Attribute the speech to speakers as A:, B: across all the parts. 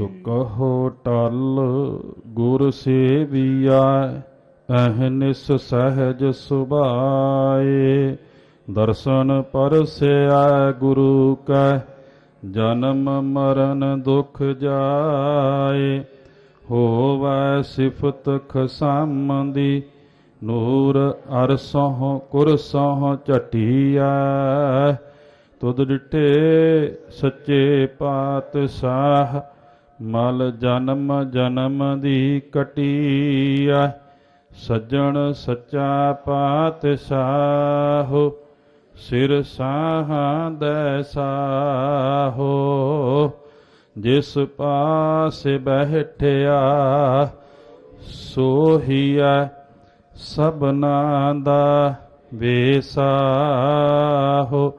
A: ਸੋ ਕਹੋ ਟਲ ਗੁਰ ਸੇਵੀਆ ਅਹਨਿਸ ਸਹਿਜ ਸੁਭਾਏ। ਦਰਸ਼ਨ ਪਰਸਿਆ ਗੁਰੂ ਕੈ, ਜਨਮ ਮਰਨ ਦੁਖ ਜਾਏ। ਹੋਵੈ ਸਿਫਤ ਖਸਮੰਦੀ, ਨੂਰ ਅਰਸੋਂ ਕੁਰਸੋਂ ਝਟੀਐ। ਤੁਧ ਡਿਠੇ ਸੱਚੇ ਪਾਤਸ਼ਾਹ ਮਲ ਜਨਮ ਜਨਮ ਦੀ ਕਟੀਐ, ਸੱਜਣ ਸੱਚਾ ਪਾਤਸ਼ਾਹ, ਸਿਰ ਸਾਹਾਂ ਦੈ ਸਾਹੋ, ਜਿਸ ਪਾਸ ਬੈਠਿਆ ਸੋਹੀਐ ਸਭਨਾ ਦਾ ਵੇਸਾਹੋ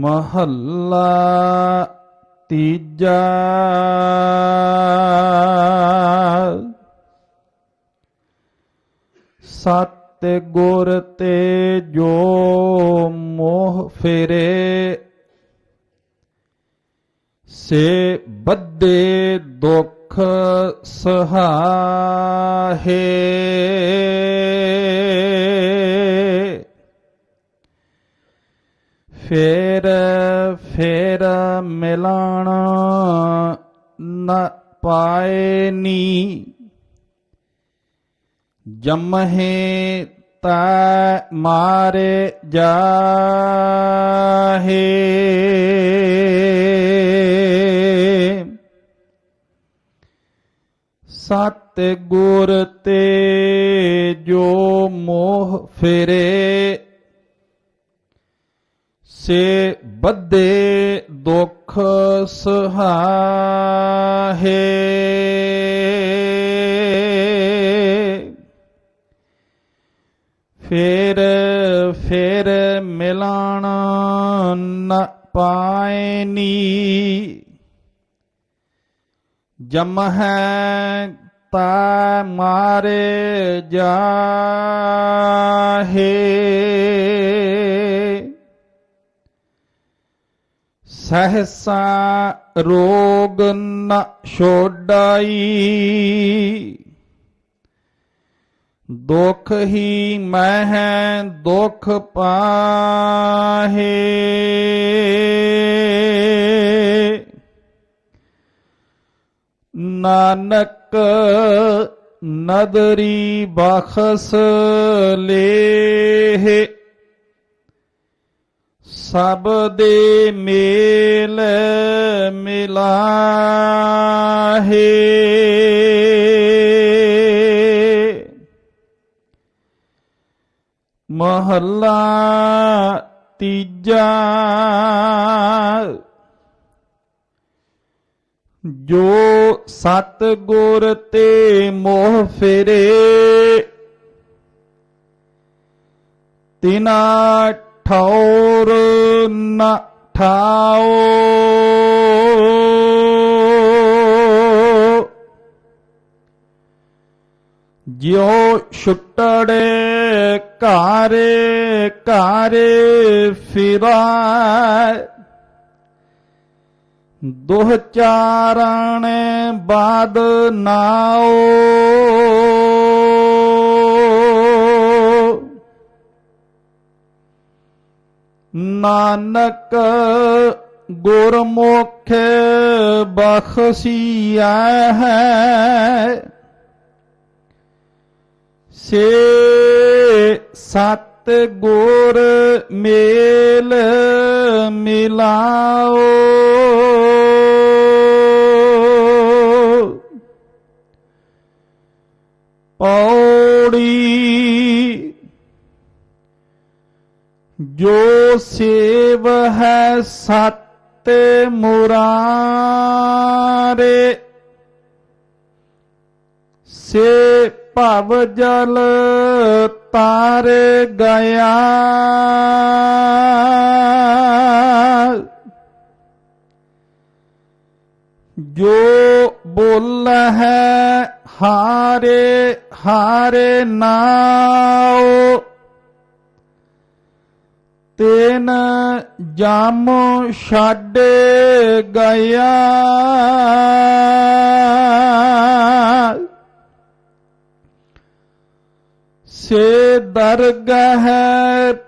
A: ਮਹੱਲਾ ਤੀਜਾ। ਸਤ ਗੁਰ ਤੇ ਜੋ ਮੋਹ ਫੇਰੇ ਸੇ ਬੱਦੇ ਦੁਖ ਸਹਾਹੇ ਫੇਰ ਫੇਰ ਮਿਲਣ ਨ ਪਾਏ ਨੀ। ਜਮਹੇ ਤਾ ਮਾਰੇ ਜਾਹੇ। ਸਤ ਗੁਰ ਤੇ ਜੋ ਮੋਹ ਫਿਰੇ ਸੇ ਬੱਦੇ ਦੁਖ ਸਹਾਹੇ। ਫੇਰ ਫੇਰ ਮਿਲਣ ਨ ਪਾਏ ਜਮ ਹੈ ਤਾ ਮਾਰੇ ਜਾਹੇ। ਸਹਸਾ ਰੋਗ ਨ ਛੋਡਾਈ ਦੁਖ ਹੀ ਮਹਿ ਦੁਖ ਪਾਹੇ ਨਾਨਕ ਨਦਰੀ ਬਖਸ ਲੇਹ ਸਭ ਦੇ ਮੇਲ ਮਿਲਾਹੇ। ਮਹੱਲਾ ਤੀਜਾ ਜੋ ਸਤ ਗੁਰ ਤੇ ਮੋਹ ਫੇਰੇ ਤਿਨਾ ਠੌਰ ਨ ਠਾਓ ਜਿਉ ਛੁੱਟੜੇ ਘਰ ਘਰ ਫਿਰਾ ਦੁਹ ਚਾਰਣ ਬਾਦ ਨਾਓ ਨਾਨਕ ਗੁਰਮੁਖ ਬਖਸੀਆ ਹੈ ਸੇ ਸਤ ਗੁਰ ਮੇਲ ਮਿਲਾਓ। ਪੌੜੀ ਜੋ ਸੇਵ ਹੈ ਸਤ ਮੁਰਾਰੇ, ਸੇ ਭਵ ਜਲ ਤਾਰ ਗਿਆ। ਜੋ ਬੋਲ ਹੈ ਹਾਰੇ ਹਾਰੇ ਨਾਉ ਤੈਨ ਜਮ ਛੱਡ ਗਿਆ। ਸੇ ਦਰਗਹ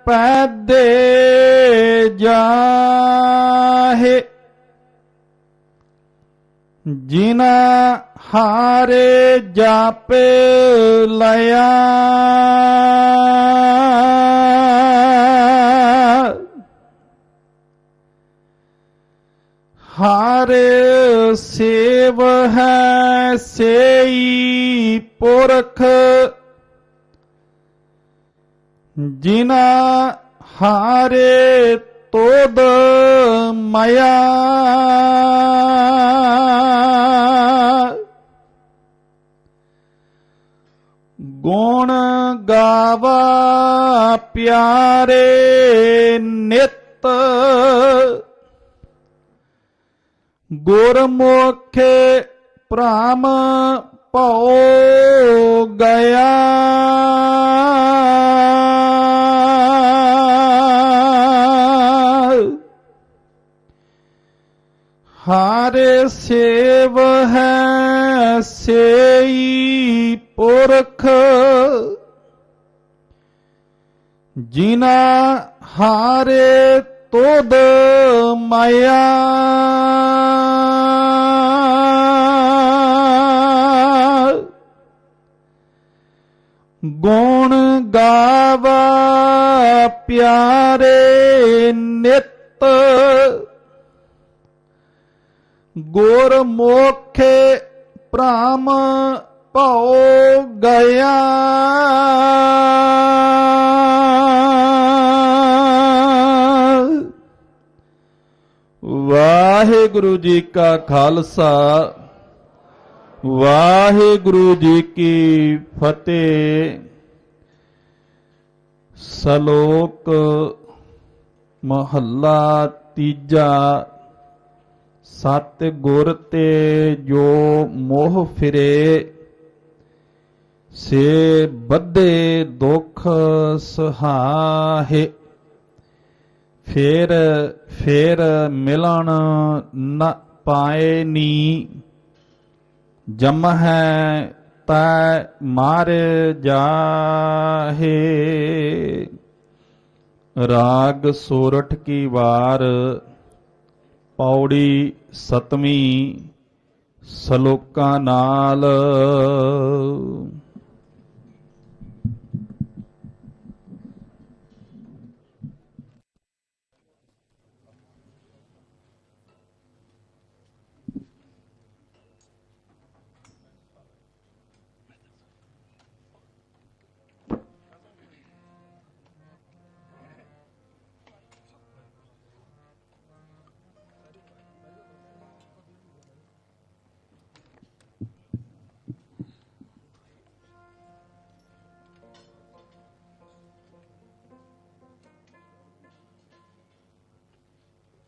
A: ਪੈਦੇ ਜਾਹੇ ਜਿਨਾ ਹਾਰੇ ਜਾਪੇ ਲਿਆ ਹਾਰੇ ਸੇਵ ਹੈ ਸੇਈ ਪੁਰਖ। ਜਿਨਾ ਹਾਰੇ ਤੋਦ ਮਾਇਆ। ਗੁਣ ਗਾਵਾ ਪਿਆਰੇ ਨਿਤ। ਗੁਰਮੁਖ ਪ੍ਰਾਮ ਭਉ ਗਿਆ। ਹਾਰੇ ਸੇਵ ਹੈ ਸੇਈ ਪੁਰਖ ਜਿਨਾ ਹਾਰੇ ਤੋਦ ਮਾਇਆ। ਗੁਣ ਗਾਵਾ ਪਿਆਰੇ ਨਿਤ। ਗੁਰਮੁਖ ਪ੍ਰਾਮ ਭਉ ਗਿਆ ਵਾਹਿਗੁਰੂ ਜੀ ਕਾ ਖਾਲਸਾ, ਵਾਹਿਗੁਰੂ ਜੀ ਕੀ ਫਤਿਹ। ਸ਼ਲੋਕ ਮਹੱਲਾ ਤੀਜਾ ਸਤ ਗੁਰ ਤੇ ਜੋ ਮੋਹ ਫਿਰੇ, ਸੇ ਬੱਧੇ ਦੁਖ ਸਹਾਹੇ। ਫੇਰ ਫੇਰ ਮਿਲਣ ਨ ਪਾਏ ਨੀ। ਜਮ ਹੈ ਤੈ ਮਾਰ ਜਾਹੇ। ਰਾਗ ਸੋਰਠ ਕੀ ਵਾਰ, ਪੌੜੀ ਸਤਵੀਂ ਸ਼ਲੋਕਾਂ ਨਾਲ।